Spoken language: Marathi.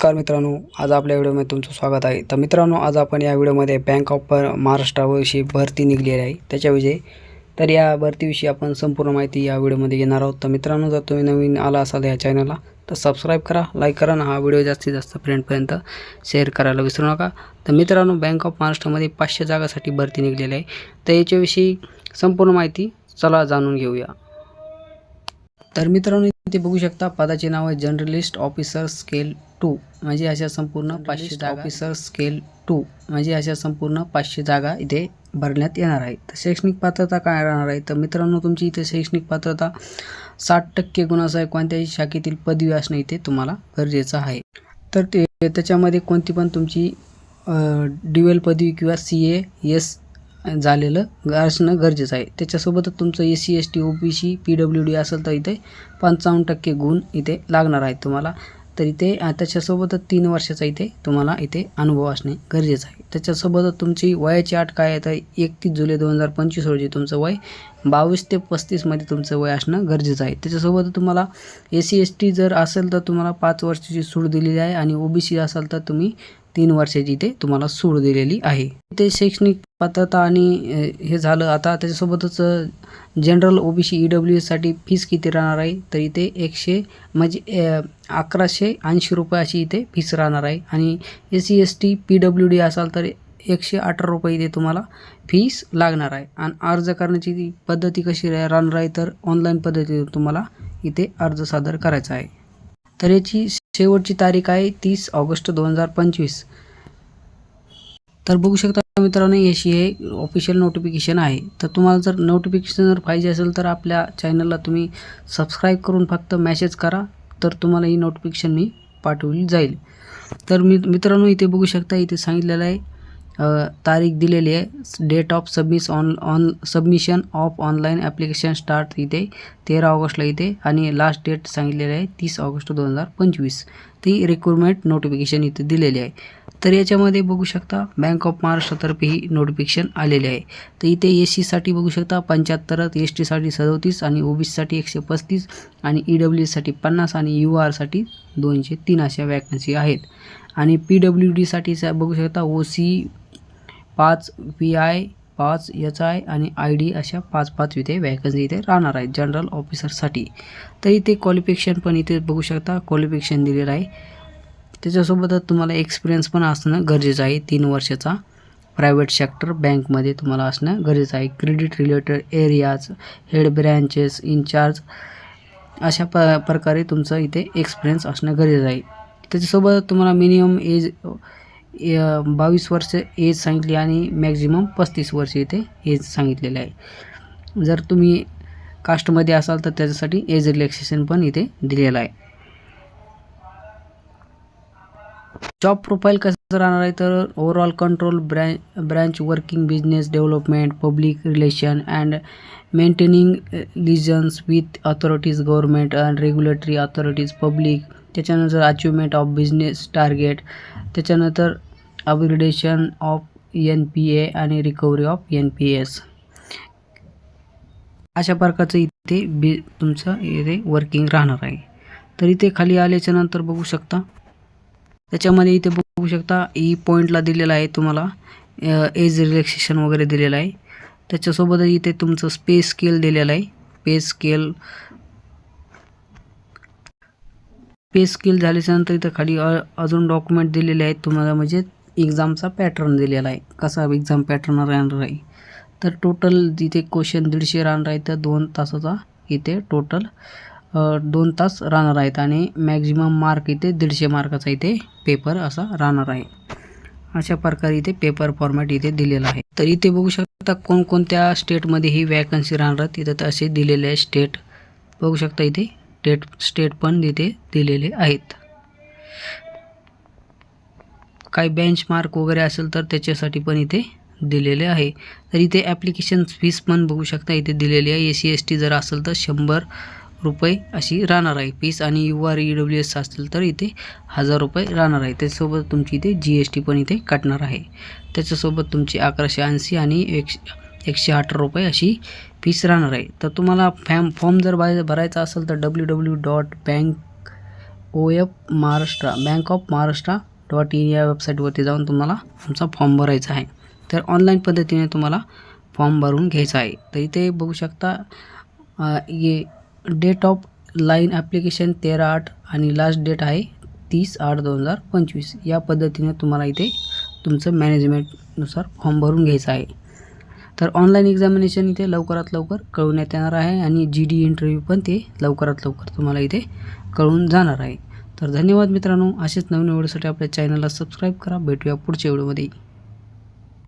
नमस्कार मित्रांनो आज आपल्या व्हिडिओमध्ये तुमचं स्वागत आहे. तर मित्रांनो आज आपण या व्हिडिओमध्ये बँक ऑफ महाराष्ट्राविषयी भरती निघलेली आहे. त्याच्याविषयी तर या भरतीविषयी आपण संपूर्ण माहिती या व्हिडिओमध्ये घेणार आहोत. तर मित्रांनो जर तुम्ही नवीन आला असाल या चॅनलला तर सबस्क्राईब करा लाईक करा आणि हा व्हिडिओ जास्तीत जास्त फ्रेंडपर्यंत शेअर करायला विसरू नका. तर मित्रांनो बँक ऑफ महाराष्ट्रामध्ये पाचशे जागासाठी भरती निघलेली आहे. तर याच्याविषयी संपूर्ण माहिती चला जाणून घेऊया. तर मित्रांनो इथे बघू शकता. पदाचे नाव आहे जर्नलिस्ट ऑफिसर स्केल टू म्हणजे अशा संपूर्ण पाचशे जागा. ऑफिसर स्केल टू म्हणजे अशा संपूर्ण पाचशे जागा इथे भरण्यात येणार आहे. तर शैक्षणिक पात्रता काय राहणार आहे? तर मित्रांनो तुमची इथे शैक्षणिक पात्रता साठ टक्के गुणासह कोणत्याही शाखेतील पदवी असणं इथे तुम्हाला गरजेचं आहे. तर ते त्याच्यामध्ये कोणती पण तुमची ड्युएल पदवी किंवा सी ए एस झालेलं असणं गरजेचं आहे. त्याच्यासोबतच तुमचं S C S T O B C P W D असेल तर इथे पंचावन्न टक्के गुण इथे लागणार आहेत तुम्हाला. तर इथे त्याच्यासोबतच तीन वर्षाचा इथे तुम्हाला इथे अनुभव असणे गरजेचं आहे. त्याच्यासोबतच तुमची वयाची अट काय आहे तर एकतीस जुलै दोन हजार पंचवीस रोजी तुमचं वय बावीस ते पस्तीसमध्ये तुमचं वय असणं गरजेचं आहे. त्याच्यासोबत तुम्हाला एस सी एस टी जर असेल तर तुम्हाला पाच वर्षाची सूट दिलेली आहे आणि ओ बी सी असाल तर तुम्ही तीन वर्षाची इथे तुम्हाला सूट दिलेली आहे. इथे शैक्षणिक पात्रता आणि हे झालं आता त्याच्यासोबतच general O B C E W एससाठी fees किती राहणार आहे? तर इथे एकशे म्हणजे अकराशे ऐंशी रुपये अशी इथे फीस राहणार आहे. आणि S C S T P W D असाल तर एकशे अठरा रुपये इथे तुम्हाला फीस लागणार आहे. आणि अर्ज करण्याची ती पद्धती कशी राहणार आहे? तर ऑनलाईन पद्धतीने तुम्हाला इथे अर्ज सादर करायचा आहे. तर याची शेवटची तारीख आहे तीस ऑगस्ट दोन हजार पंचवीस. तर बघू शकता मित्रांनो याची हे ऑफिशियल नोटिफिकेशन आहे. तर तुम्हाला जर नोटिफिकेशन जर पाहिजे असेल तर आपल्या चॅनलला तुम्ही सबस्क्राईब करून फक्त मॅसेज करा तर तुम्हाला ही नोटिफिकेशन मी पाठवली जाईल. तर मी मित्रांनो इथे बघू शकता इथे सांगितलेलं आहे तारीख दिलेली आहे. Date of सबमिस on on submission of online application start इथे तेरा ऑगस्टला इथे आणि लास्ट डेट सांगितलेली आहे तीस ऑगस्ट दोन हजार पंचवीस. ती रिक्रुटमेंट नोटिफिकेशन इथे दिलेली आहे. तर याच्यामध्ये बघू शकता बँक ऑफ महाराष्ट्रातर्फे ही नोटिफिकेशन आलेले आहे. तर इथे एस सीसाठी बघू शकता पंच्याहत्तर एस टीसाठी सदोतीस आणि ओ बी सीसाठी एकशे पस्तीस आणि ई डब्ल्यू एससाठी पन्नास आणि यू आरसाठी दोनशे तीन अशा वॅकन्सी आहेत. आणि पी डब्ल्यू डीसाठी बघू शकता ओ सी पाच व्ही आय पाच एच आय आणि आय डी अशा पाच पाच इथे वॅकन्सी इथे राहणार आहेत जनरल ऑफिसरसाठी. तर इथे क्वालिफिकेशन पण इथे बघू शकता क्वालिफिकेशन दिलेलं आहे. त्याच्यासोबतच तुम्हाला एक्सपिरियन्स पण असणं गरजेचं आहे तीन वर्षाचा. प्रायव्हेट सेक्टर बँकमध्ये तुम्हाला असणं गरजेचं आहे. Credit related areas head branches incharge अशा प प्रकारे तुमचं इथे एक्सपिरियन्स असणं गरजेचं आहे. त्याच्यासोबत तुम्हाला मिनिमम एज बावीस वर्ष एज सांगितली आणि मॅक्झिमम पस्तीस वर्ष इथे एज सांगितलेलं आहे. जर तुम्ही कास्टमध्ये असाल तर त्याच्यासाठी एज रिलॅक्सेशन पण इथे दिलेलं आहे. जॉब प्रोफाईल कसं राहणार आहे? तर overall control branch branch working business development public relation and maintaining liaisons with authorities government and regulatory authorities public त्याच्यानंतर अचिव्हमेंट ऑफ बिझनेस टार्गेट त्याच्यानंतर upgradation of N P A आणि recovery of N P S अशा प्रकारचं इथे बी तुमचं इथे वर्किंग राहणार आहे. तर इथे खाली आल्याच्यानंतर बघू शकता. त्याच्यामध्ये इथे बघू शकता e ई पॉईंटला दिलेला आहे तुम्हाला. एज रिलॅक्सेशन वगैरे दिलेलं आहे. त्याच्यासोबतच इथे तुमचं स्पेस स्केल दिलेलं आहे. स्पेस स्केल पे स्किल झाल्याच्यानंतर इथं खाली अजून डॉक्युमेंट दिलेले आहेत तुम्हाला म्हणजे एक्झामचा पॅटर्न दिलेला आहे. कसा एक्झाम पॅटर्न राहणार आहे? तर टोटल इथे क्वेश्चन दीडशे राहणार आहे तर दोन तासाचा इथे टोटल दोन तास राहणार आहेत आणि मॅक्झिमम मार्क इथे दीडशे मार्काचा इथे पेपर असा राहणार आहे. अशा प्रकारे इथे पेपर फॉर्मॅट इथे दिलेला आहे. तर इथे बघू शकता कोणकोणत्या स्टेटमध्ये ही वॅकन्सी राहणार आहेत. इथं तर असे दिलेले आहे स्टेट बघू शकता इथे. स्टेट स्टेट पण इथे दिलेले आहेत. काही बेंचमार्क वगैरे असेल तर त्याच्यासाठी पण इथे दिलेले आहे. तर इथे ॲप्लिकेशन फीस पण बघू शकता इथे दिलेली आहे. ए सी एस टी जर असेल तर शंभर रुपये अशी राहणार आहे. फीस आणि U R E W S असेल तर इथे हजार रुपये राहणार आहे. त्याच्यासोबत तुमची इथे जी एस टी पण इथे कटणार आहे. त्याच्यासोबत तुमची अकराशे ऐंशी आणि एकशे एकशे अठरा रुपये अशी फीस राहणार आहे. तर तुम्हाला फॅम फॉर्म जर बाय भरायचा असेल तर W W dot bank O F Maharashtra bank of Maharashtra dot in या वेबसाईटवरती जाऊन तुम्हाला तुमचा फॉर्म भरायचा आहे. तर ऑनलाईन पद्धतीने तुम्हाला फॉर्म भरून घ्यायचा आहे. तर इथे बघू शकता ये डेट ऑफ लाईन ॲप्लिकेशन तेरा आठ आणि लास्ट डेट आहे तीस आठ दोन हजार पंचवीस. या पद्धतीने तुम्हाला इथे तुमचं मॅनेजमेंटनुसार फॉर्म भरून घ्यायचा आहे. तर ऑनलाईन एक्झामिनेशन इथे लवकरात लवकर कळवण्यात येणार आहे आणि जी डी इंटरव्ह्यू पण ते लवकरात लवकर तुम्हाला इथे कळून जाणार आहे. तर धन्यवाद मित्रांनो. असेच नवीन व्हिडिओसाठी आपल्या चॅनलला सबस्क्राईब करा. भेटूया पुढच्या व्हिडिओमध्ये.